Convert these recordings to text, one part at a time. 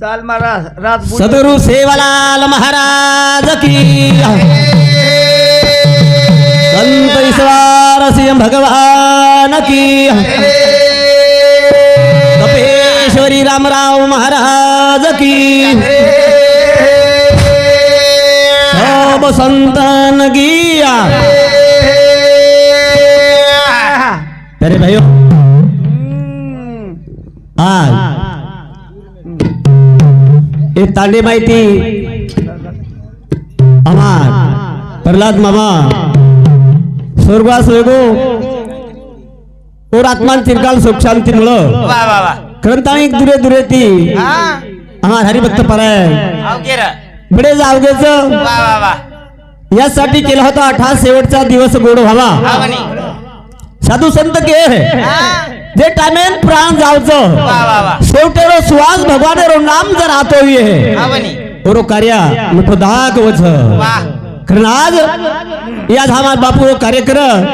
चाल महाराज राजपूत सदगुरु सेवालाल महाराज की संत ईश्वर सिंह भगवान की कपेश्वरी रामराव महाराज की सब संतन की अरे भाइयों आज ये तांडे माहिती आम्हा प्रहलाद मामा। स्वर्गवास वेगो। और आत्मान चिरकाल सुख शांती मुळ। करंता एक दुरे दुरे ती। आम्हा हरिभक्त पराय। बडे जावगेच। यासाठी केला होता अठरा शेवटचा दिवस गोड व्हावा। साधू संत के हा। जे टायमेन प्राण जावचं। वा वा शेवटेरो सुवास भगवानेरो नाम जर आतो ये हा। ओरो कार्या मुठो दाग वच कारण आज या धामात बापू हो. कार्यक्रम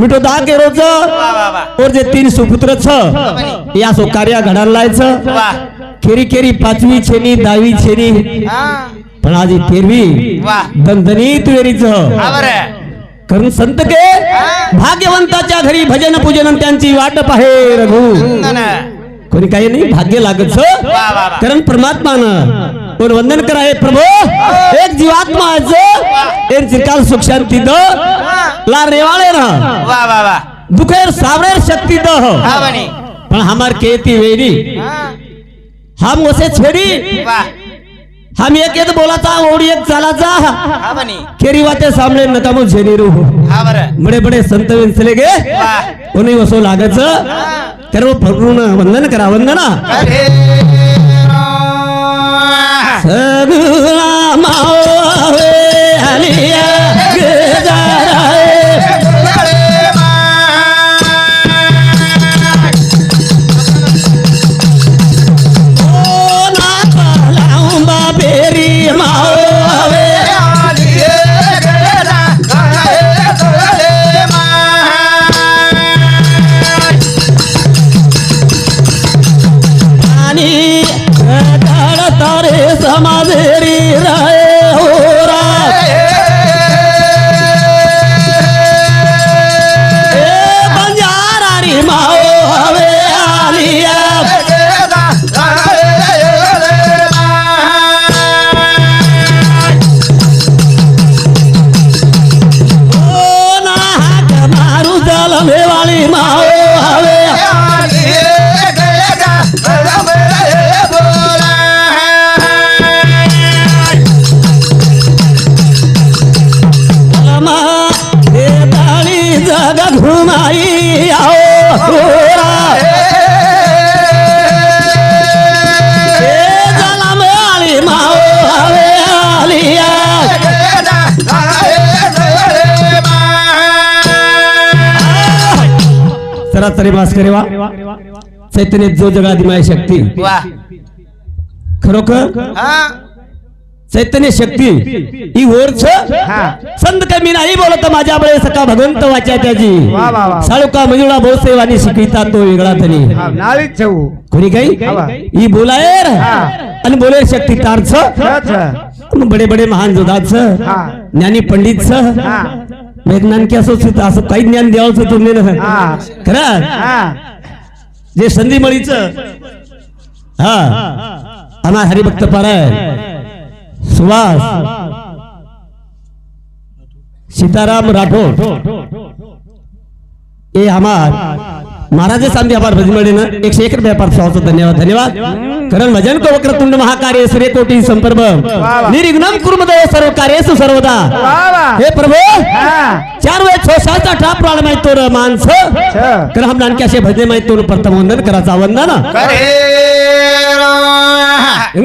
मिठो वा वा वा. और जे तीन सुपुत्र छ या सो कार्या घडायला लायचं केरी केरी पाचवी छेनी दहावी छेनी। पण आज ही तेरवी दणदणीत वेरीच। कारण संत के भाग्यवंताच्या घरी भजन पूजन त्यांची वाट पाहे रघु. कोणी काही नाही भाग्य लागत कारण परमात्मानं कोण वंदन कराय प्रभू? एक जीवात्मा एक चिरकाल सुख शांती द ला रेवाळे ना वा वा वा. दुखेर सावरेर शक्ती द हा पण हमार केती वेरी हा. हम वसे छेडी. हम एक एक बोलाचा ओडी एक चालाचा हा म्हणे केरी वाते सामने नकामो झेनी रू। हा बरं। बडे बडे संत विंचले गे कोणी वसो लागच तर फरून वंदन करा वंदना अरे सगुणा मावे हलिया। तारे सरासरी मास करेवा चैतन्य जो जगादिमाय शक्ती. वा. खरोखर? चैतन्य शक्ती. ही. ओरछ संत कमी नाही बोलत माझ्या बळे सका भगवंत वाच्या त्याची. वा, वा, वा. साळुका मंजुळा भोसेवानी शिकविता तो वेगळा तरी. कोणी काही? वा. ही बोलायर. हा. आणि बोले शक्ती तारछ अच्छा. बडे बडे महान जोदाच. हा. ज्ञानी पंडित हा. ज्ञान की असो सुद्धा असं काही ज्ञान द्यावं तुम्ही हा. खरं? हा. जे संधी मळीच. हा. आम्हा हरिभक्त पाराय. सुवास. सीताराम राठोड. ए हमार महाराज सांधी आभार भजन मिळे ना एकशे एक व्यापार सहाचा धन्यवाद धन्यवाद. कारण भजन को वक्रतुंड महाकार्य सूर्यकोटी संपर्क वा. निर्विघ्नम कुर्मदय सर्व कार्येषु सर्वदा. हे प्रभू. चार वेळ छोसाचा ठाप प्राण माहीत तो माणस. तर हम नानके असे भजने माहीत तो प्रथम वंदन. करायचा वंदन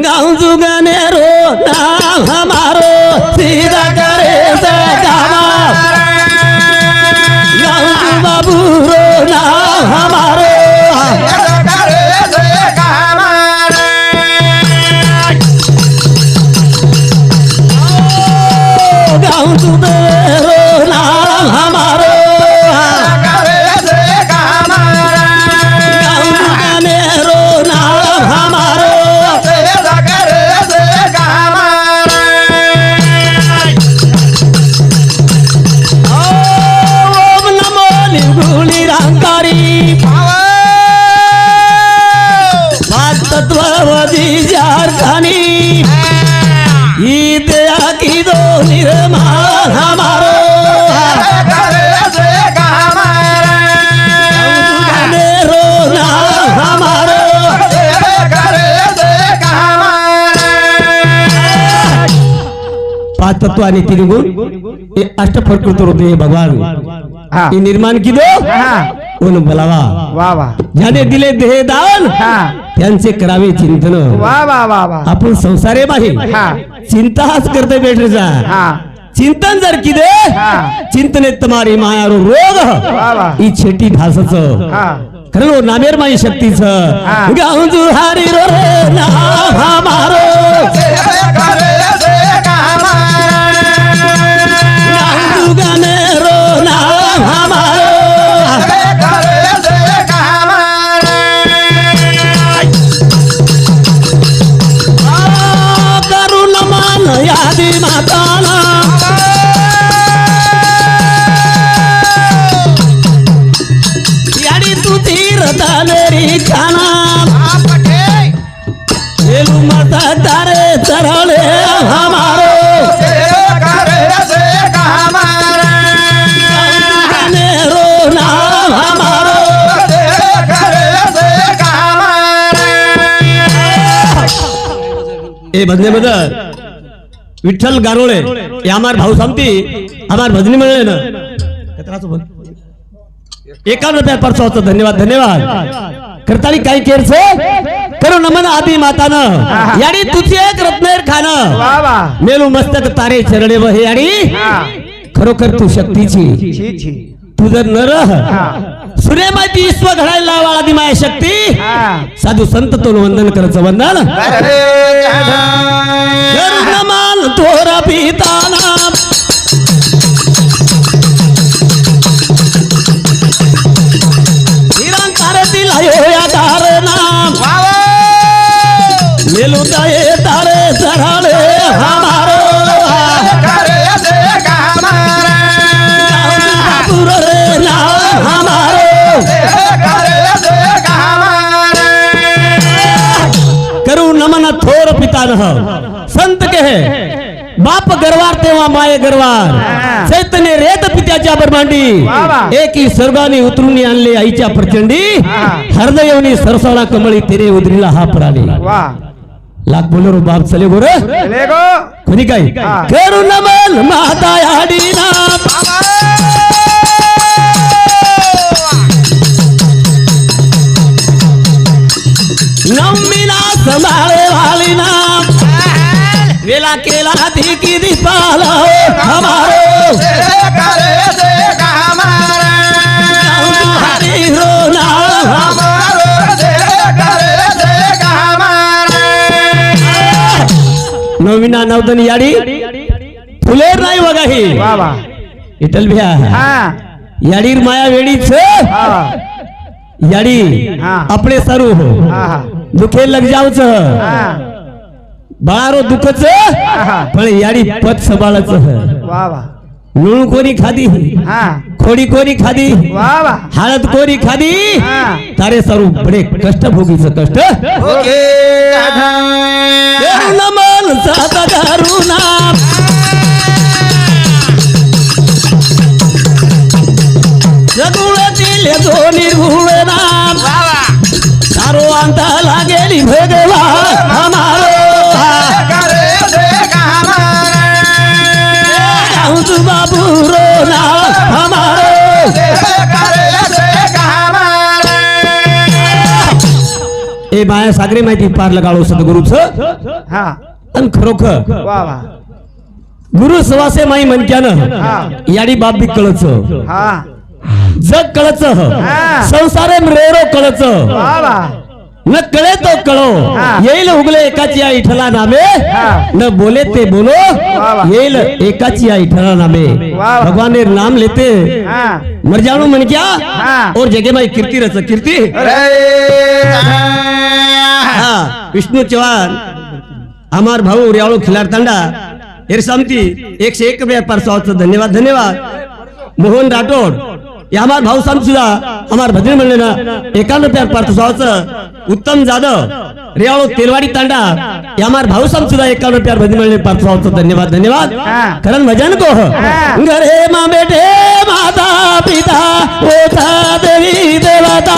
गाँव जुगने रो नाम हमारो सीधा करे सजावा गाँव बाबू रो नाम हमारो. सत्व आणि तीन गुण हे अष्टप्रकृत रूप हे भगवान हा हे निर्माण किदो हा कोण बोलावा वा वा ज्याने दिले देह दान हा त्यांचे करावे चिंतन वा वा वा वा आपण संसारे बाहे हा चिंता हाच करते बेटरीचा हा चिंतन जर किदे हा. चिंतने तुम्हारी माया रो रोग ही छेटी भासच हा खरं हो नामेर माई शक्तीच हा. जुहारी रो रे नाम माता तारे हमारो। ए भजने बदल। विठ्ठल गारोळे हे आमार भाऊ सांगती आमार भजनी मिळले ना। रुपया परसवाचं धन्यवाद धन्यवाद। करताली काही केरच? करू नमन आदी मातानं. याडी तुझी एक रत्नेर वा मेलू मस्तक तारे चरणे व हे याडी खरोखर तू शक्तीची. तू जर नर हा. सूर्यमाती विश्व घडायला वाळा दी माया शक्ती. साधू संत तो वंदन करायचं वंदन. करुणमान तोरा पिताना. हमारो करू नमन थोर पितानह संत कहे बाप गरवार तेव्हा माये गरवार। हा. चैतन्य रेत पित्याच्या बरमांडी. एकी स्वर्गाने उतरून आणले आईच्या प्रचंडी। हा. हृदयवनी सरसाळा कमळी तेरे उदरीला हा पराली लाख बोलो रो बाप चले गोर। कोणी काय? हा. करू नमन माता याडी नाम नम्मीना संभाळे वाली नाम वेला केला थी की दिपाल हमारो। नवीना नवदन याडी? फुलेर नाही बघा ही. वा वा. इटल भ्या हा. याडीर माया वेडीच याडी. आपले सरू हो. दुखे लग जाऊच. बाळारो दुखच. पण याडी पत सबाळच वा वा. लुण कोणी खादी हा. खोडी कोणी खादी वा हळद कोणी खादी. तारे सरू बडे कष्ट भोगीच कष्ट. जगुळातील दोन्ही गुळ नाम सारो अंत लागेली भगवा माया सागरे माहिती पार लगाळो सद्गुरुच हा आणि खरोखर वा वा गुरु सवासे माई म्हणत्यानं हा. याडी बाप बी कळच हा जग कळच हा. संसारे रेरो कळच न कळे तो कळो. येईल उगले एकाची आई इठला नामे हा. न बोले ते बोलो. येईल एकाची आई इठला नामे. भगवान ने नाम लेते मर जानो मन क्या हा. और जगे माई कीर्ती रच कीर्ती विष्णू चव्हाण अमार भाऊ रेवाळू खिलार तांडा हेर सामती एकशे एक रुपया परसावाचं धन्यवाद धन्यवाद. मोहन राठोड हे अमार भाऊ साम सुद्धा अमार भजन म्हणले ना एकावन्न रुपया परसावाचं उत्तम जाधव रेवाळू तेलवाडी तांडा अमार भाऊ साम सुद्धा एकावन्न रुपया भजन म्हणले परसावाचं धन्यवाद धन्यवाद. कारण भजन को. घरे मा बेटे माता पिता देवी देवता.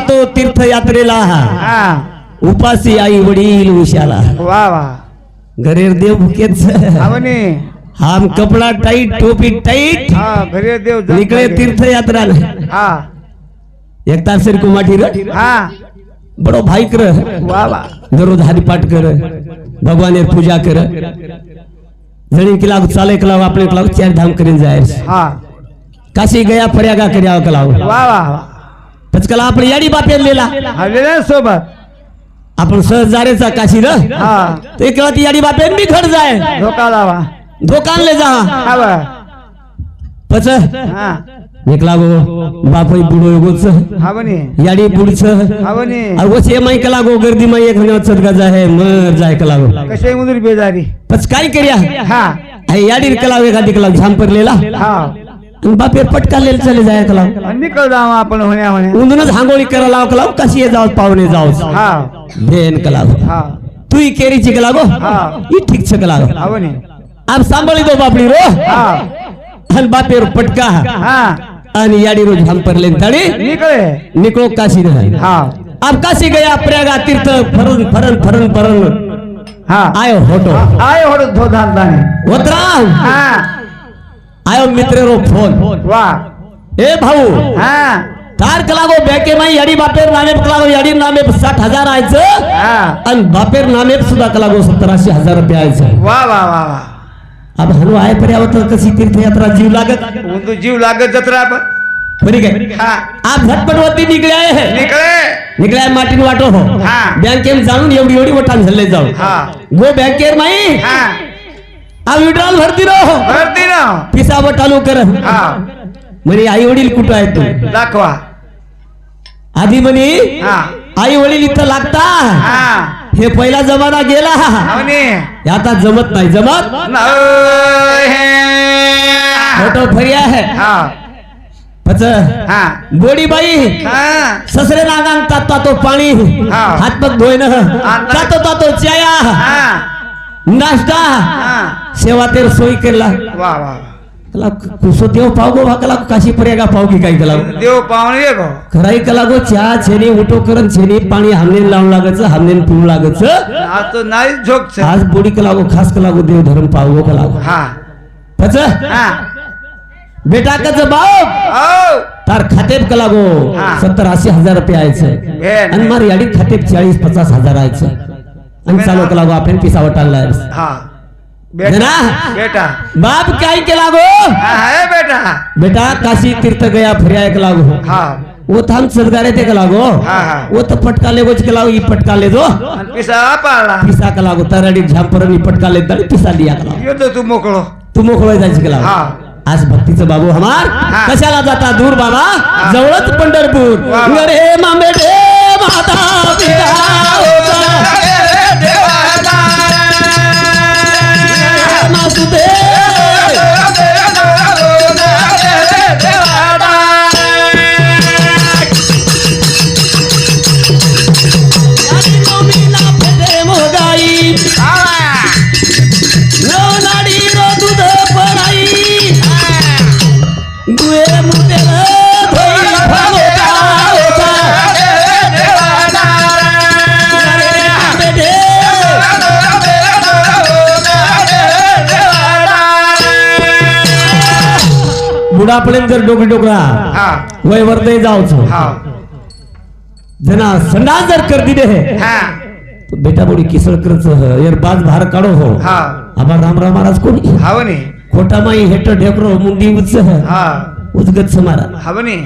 जातो तीर्थयात्रेला. हा. उपासी आई वडील उशाला वा वा. घरेर देव भुकेच. हा हम कपड़ा टाइट टोपी टाइट हा घरी देव करे. तीर्थयात्रा हा. एक तासरी कुमाठी हा. बडो भाई कर. दररोज हरिपाठ कर. भगवान पूजा कर. जणी के लाग चाले के लाग अपने के लाग चार धाम करीन जाए हा. काशी गया पर्यागा कर्या के लाग वा वा वा. पचकला आपण याडी बापेर लेला हा लिहिलं ना सोबत. आपण सहज जारेचा काशी र हा. तो एक ती याडी बापेर मी घर जाय. धोका लावा. दुकान ले जा. हा पच. हा. एक लागो. बापई बुडो हा म्हणे याडी बुडच. हा म्हणे और वो छे मई के लागो गर्दी मई एक सदगा जाए मर जाए के लागो कसे मुदुर बेजारी? पच काय करिया? हा. आई याडी के लागो एखादी के लाग झाम पर लेला हा. आणि बापेर पटका लेल चले जाय के लाग आणि निकल जावा आपण होण्या उंदूनच हांगोळी करा लाव के लाग कशी जाओ पावणे जाओ हा. बेन के लागो हा. तू ही केरी ची के लागो हा. ठीक छ के लागो म्हणे अब सांभाळी दो बापडी रो. हा. आणि बापेर पटका. हा. आणि याडी रोज झाम पर लेन तड़ी. निकळे. निकलो काशी रहे हा. अब काशी गया प्रयागा तीर्थ फरन फरन फरन फरन. हा. आयो होटो. आय होड धो धान दाणे उतराव हा. आयो मित्र रो फोन। वा। ए भाऊ हा। तार कलागो बॅके माई याडी बापेर नामे कलागो याडी नामे साठ हजार आयचं हा। आणि बापेर नामे सुद्धा कलागो सत्तर ऐंशी हजार रुपये आयचं वा वा वा वा. अब हनु आय पर्यावत कशी तीर्थयात्रा जीव लागत? उंदू जीव लागत जत्रा आपण. बरी काय? हा. आप झटपटवरती निघले आहे. निकळे. निघलाय माटीन वाटो हो. हा. बँकेत जाऊन एवढी एवढी वठाण झाले जाऊ. हा. गो बँकेर माई. हा विड्रॉल भरती रहो। भरती ना पिसा चालू कर। हा। म्हणे आई वडील कुठं आहेत तू? दाखवा। आधी म्हणे हा. आई वडील इथं लागता हा. हे पहिला जमाना गेला. हे आता जमत नाही जमत? फोटो फरी आहे. हा. पच. हा. गोडीबाई हा. ससरे नागांग तातो तातो पाणी हा. हात पग धुईन तातो तातो चाया. नाश्ता! हा. सेवा तेर सोयी केला. वा वा कला कुसो देव पाव गो कला काशी पर्यागा पाव की काय कला देव पाहुणे ये गो खराई कला गो चहा छेनी उठो करन छेनी पाणी हमनेन लावून लागच हमनेन पिऊ लागच आज तो नाही झोक आज बोडी कला गो खास कला गो देव धर्म पाव गो कला गो. हा. पच? हा. बेटा कच बाप औ तार खातेत कला गो हा. सत्तर ऐंशी हजार रुपये आयचं. आणि मार याडी खातेत चाळीस पचास हजार आयचं. आणि चालू कला गो आपण पिसा वटाला हा. जना? बेटा बेटा. बाप काय केला हा है बेटा. बेटा काशी तीर्थ गया फिर्या एक लागो. हा. वो थाम सदगारे ते लागो. हा, हा. वो तो पटका ले गोच के लागो ई पटका ले दो पिसा पाळला. पिसा का लागो तरडी झांपरनी पटका ले पिसा लिया का लागो. येतो तू मोकळो. तू मोकळो जायची के लागो. हा. आज भक्तीचं बाबू हमार. कशाला जाता दूर बाबा? जवळच पंढरपूर. वा, वा. रे मामे माता पिता. बुडापर्यंत जर डोकं डोकरा हा. वय वर्दय जाऊच. हा. जना संडास जर कर दिले तो बेटा बोडी किसळ करच यार बाज भार काढो हो. हा. आबा रामराव महाराज कोणी? हावने खोटा माई हेट ढेकरो मुंडी उच्च हा. उजगत समारा हावने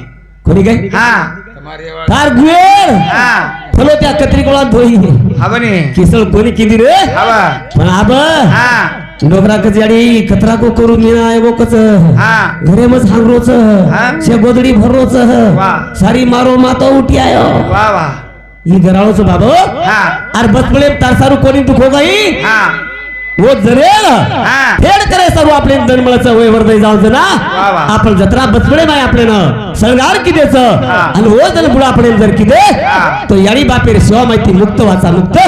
कोणी काय? हा. तार गुएर हा. फलो त्या कत्री गोळात धोई. हावने किसळ कोणी किती रे? पण आब डोकरा कच याडी कचरा को करू मीना एगो कच. घरे मज हांगरोच. शे गोदडी भरोच. वा. सारी मारो मातो उठी आयो. वा वा. ही गराळोच बाबो हा. अरे बचपळे तारसारू कोणी दुखो गाई? हा. वो जरेल हा. फेड करे सर्व आपले दनमळाचं वय वर्दय जाऊ ना. वा वा. आपण जत्रा बचपळे माय आपले ना संगार किदेच. आणि हो जण पुढे आपण जर किदे. तो याडी बापेर शिवा माहिती मुक्त वाचा मुक्त.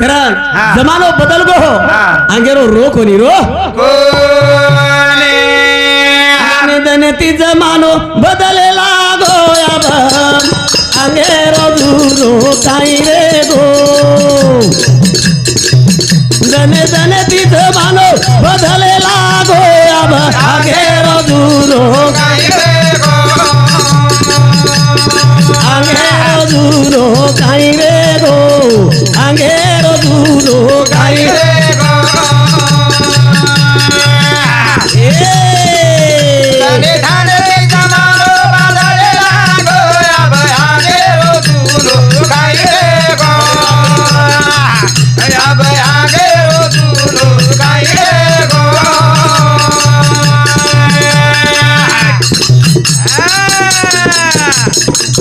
कारण. जमानो बदल गो. हो. अंगेरो रो. कोणी रो ती जमानो बदलेला गो अंगेरो दूरो काही रे गो. जने जने ती जमानो बदलेला गो अंगेरो दूरो अंगेरो दूरो काही रे गो अंगेरो दूरो काही रे ए!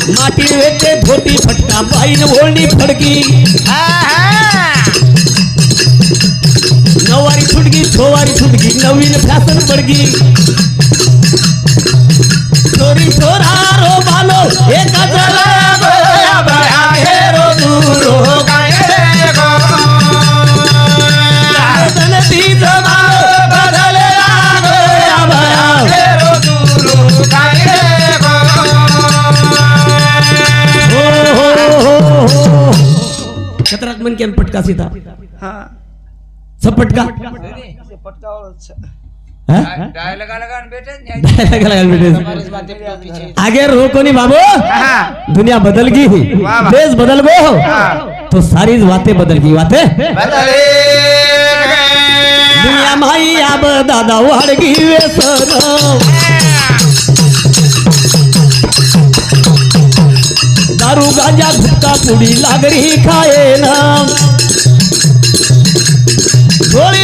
माटी वेचे धोती फटका बाईन ओळणी फडकी. छोवारी फुटकी नवीन फॅशन पडकी चोरी चोरा रो बालो एका चला गोया बाया घेरो दूरो तन ती जमानो बदलेला गोया बाया हो हो हो आगे रो कोनी बाबू। दुनिया बदल गई। देश बदल गो हाँ। तो सारी बातें बदल गई बातें दुनिया माई अब दादा वाढ गई वे सर। दारू गांजा गुटखा पुडी लागरी खाए ना थोडी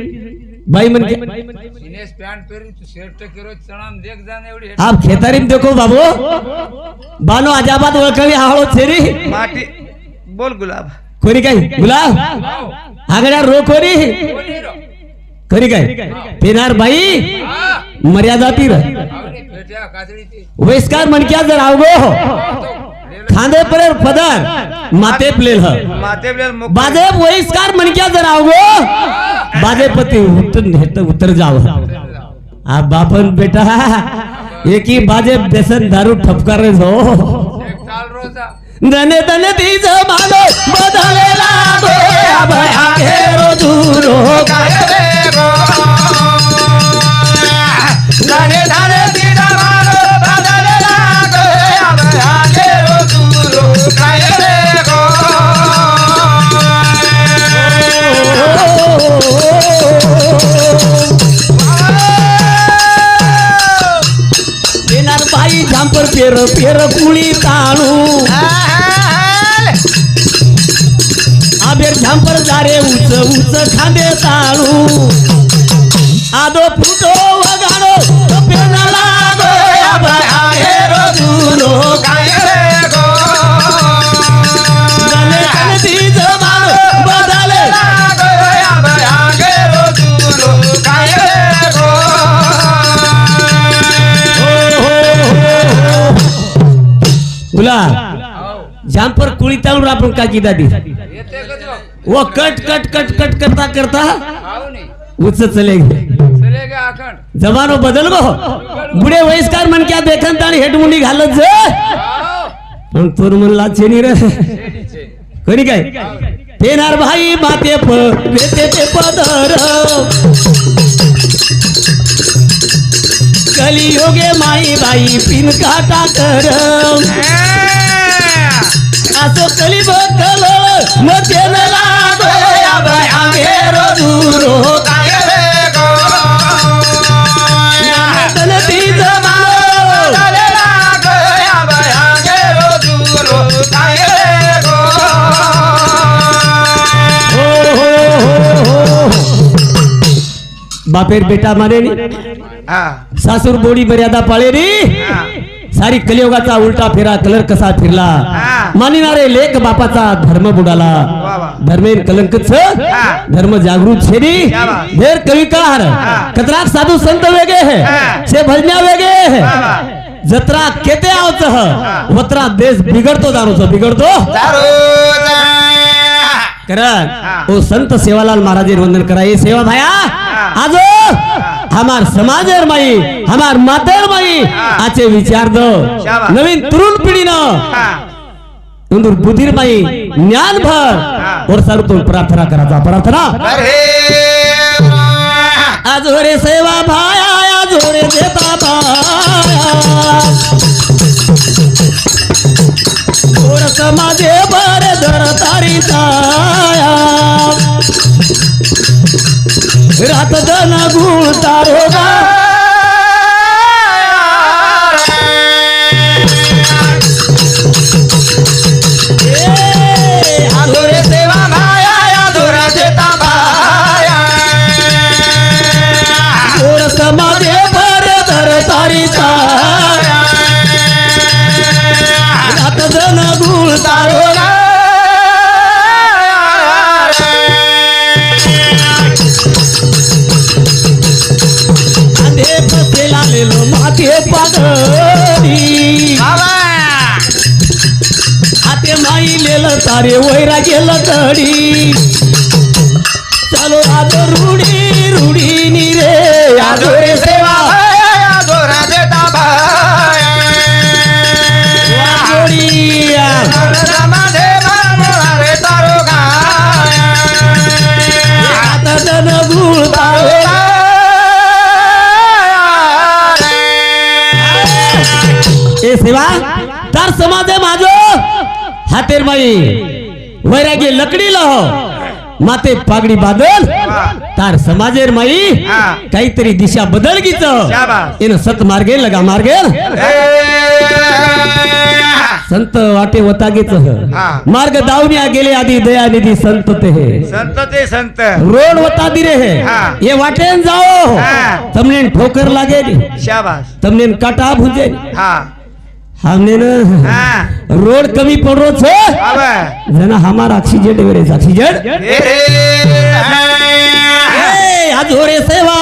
पेरी तू शर्ट केरो चणाम देख एवढी आप बाबू. बानो अजाबाद वळखली हाळो छेरी माटी बोल गुलाब. कोणी काय? गुलाब? आगड्या रो कोणी? खरी काय? पेनार बाई? मर्यादा तीर. वयस्कार मनक्या जर आवगो. खांदे पर पदर माते प्लेल ह. माते बिल मुख. बाजे वयस्कार मनक्या जर आवगो बाजे पती उत्तर हेत उत्तर जाव. आ बापन बेटा. एकी बाजे बेसन दारू ठपकार हो. रोजा. दने दने ती जमानो बदलेला गोया बया घेरो दूरो येणार पेर पेर पुळी ताणू. आबेर झांपर जारे उच उच खांदे ताणू. आदो फुटो वगाडो तो पेनाला गोया बया घेरो दूरो गुलाब झांपर कुळी ताळून आपण काकी दादी येते का वो कट कट कट कट करता करता आव नाही उच चले गए जमानो बदल गो. बुढे वयस्कार मन क्या देखन ताणी हेटमुंडी घालत जे. आव मन लाचे म्हणला चेनी रे. कोणी काय? पेनार भाई माते प वेते पदर. कलियोगे माई बाई पिन काटा कर असो कली बकलमध्ये न लागो या बाया घेरो दूरो तन ती सासूर बोडी मर्यादा पाळे री सारी कलियुगाचा उलटा फेरा कलर कसा फिरला. मानिणारे लेख बापाचा धर्म बुडाला. धर्मेन कलंक. धर्म जागृत बात. धेर कविकार. कतराक साधू संत वेगळे है. से भजन्या वेगळे है. जत्रा केते आवच हा. वत्रा देश बिघडतो दारूच बिघडतो दारोजा. करा ओ संत सेवालाल महाराज वंदन करा. ये सेवा भाया आज. हमार समाजेर माई हमार मातेर माई आचे विचार दो. नवीन तरुण पिढीनं हा. इंदूर बुधीर माई ज्ञान भर. और सारूतून प्रार्थना करायचा प्रार्थना. आज रे सेवा भाया आज रे देता भाया. और माझे बर धर तारी रात दन गुण तारोगा सेवा तार समाज माझो. हातेर माई वैरागी लकडी लहो. माते पागडी बादल तार समाजेर माई. काहीतरी दिशा बदल गीच शाबास. एन सत मार्गे लगा मार्गे. संत वाटे वतागेच हा. मार्ग दावण्या गेले आधी दयानिधी संत ते. हे संत ते संत. रोड वता दिरे हे. हा. ये वाटेन जाओ. तमने ठोकर लागे शाबास. तमने काटा भुजे हा. हमने न हा रोड कमी पड़ रो छे जना हमारा ऑक्सीजन एवरेज ऑक्सीजन हे रे सेवा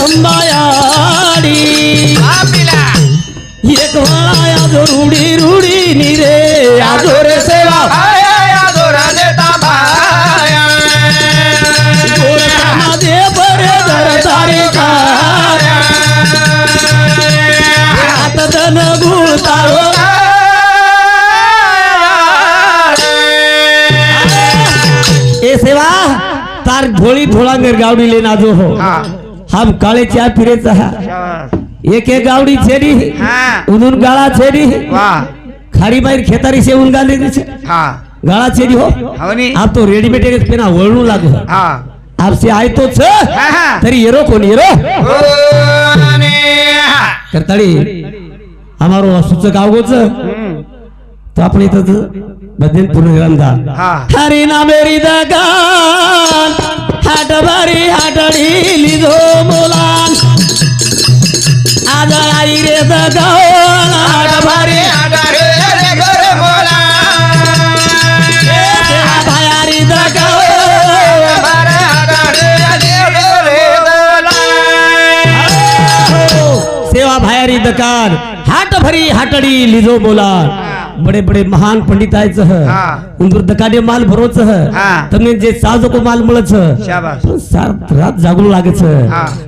जगदंबायाडी एक वाळा आजो रुडी रुडी नी रे आजोरे सेवा समाधे बरे धर तारे छाया हात धन गुळ तारो ए सेवा तार ढोळी ढोळांगर गावडी लेना जो हो. हम काळे चहा एक एक गावडी छेडी उदून गाळा छेडी। खारी बाहेर खेतारी से दिसे गाळा छेडी हो। आप तो रेडीमेड पेना वळणू लागो। आपसे आय तो छ। तरी येरो कोण येरो? करताळी हमारो सूचक आवगोच तो आपण इथं भजन पूर्ण हरी ना मेरी दगान। हाट भरी हाटडी लिधो मोलान. आज आई रे दगान हाट भरी भायारी दगान सेवा भायारी दकार हाट भरी हाटडी लिजो बोला बड़े बड़े महान पंडित आए उन माल भरो तमने जे साज को माल मिल सात रात जागू लागे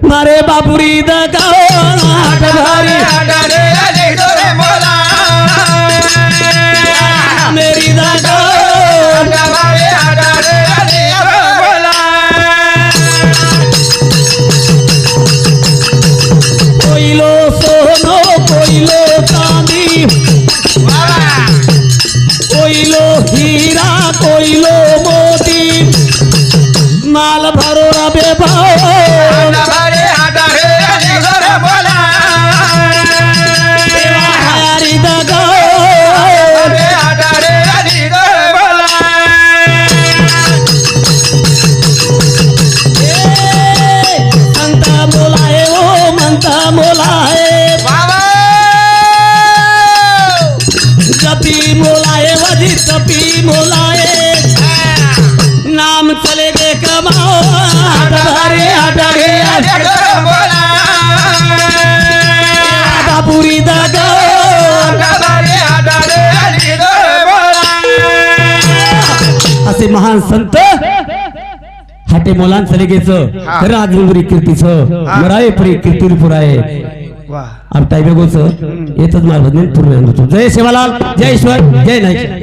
मारे बाबुरी दगा যাবে ভাই। हाटे मोलान सलिगेचं मुंगरी कीर्तीचं. मराये परी कीर्ती पुराये वाह अब टाइम गोच येतच मार पूर्ण जय शिवालाल जय ईश्वर जय नाईक.